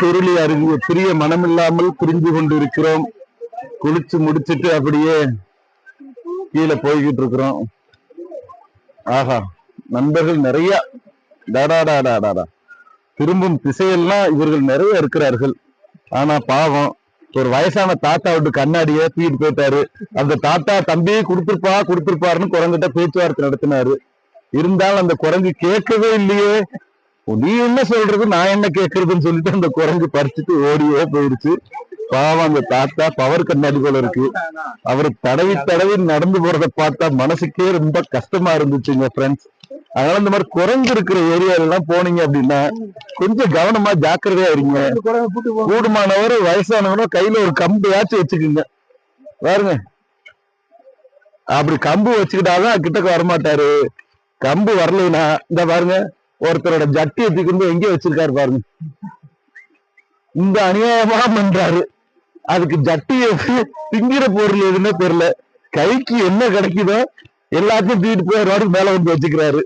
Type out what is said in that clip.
சுருளி அருகே பிரிய மனமில்லாமல் புரிஞ்சு கொண்டிருக்கிறோம். குளிச்சு முடிச்சிட்டு அப்படியே கீழே போய்கிட்டு இருக்கிறோம். ஆஹா நண்பர்கள் நிறைய. டாடாடாடாடாடா திரும்பும் திசையெல்லாம் இவர்கள் நிறைய இருக்கிறார்கள். ஆனா பாவம் ஒரு வயசான தாத்தா விட்டு கண்ணாடிய தூக்கிட்டு போயிட்டாரு. அந்த தாத்தா தம்பி கொடுத்துருப்பா கொடுத்துருப்பாருன்னு குரங்கிட்ட பேச்சுவார்த்தை நடத்தினாரு. இருந்தாலும் அந்த குரங்கு கேட்கவே இல்லையே. நீ என்ன சொல்றது? நான் என்ன கேட்கறதுன்னு சொல்லிட்டு அந்த குரங்கு பறிச்சுட்டு ஓடியே போயிருச்சு. பாவம் அந்த தாத்தா பவர் கண்ணாடி போல இருக்கு. அவர் தடவி தடவி நடந்து போறத பார்த்தா மனசுக்கே ரொம்ப கஷ்டமா இருந்துச்சுங்க ஃப்ரெண்ட்ஸ் அதனால இந்த மாதிரி குரங்கு இருக்கிற ஏரியால எல்லாம் போனீங்க அப்படின்னா கொஞ்சம் கவனமா ஜாக்கிரதையா இருங்க. கூடுமானவர் வயசானவனும் கையில ஒரு கம்பையாச்சும் வச்சுக்குங்க. பாருங்க. அப்படி கம்பு வச்சுக்கிட்டாதான் கிட்டக்க வரமாட்டாரு. கம்பு வரலைன்னா இந்த பாருங்க ஒருத்தரோட ஜட்டியை தூக்கிட்டு எங்கே வச்சிருக்காரு பாருங்க. இந்த அநியாயமா பண்றாரு. அதுக்கு ஜட்டிய திங்கிற பொருள் எதுன்னு தெரியல. கைக்கு என்ன கிடைக்குதோ எல்லாத்தையும் தூக்கிட்டு போய் ரோடு மேல வந்து வச்சுக்கிறாரு.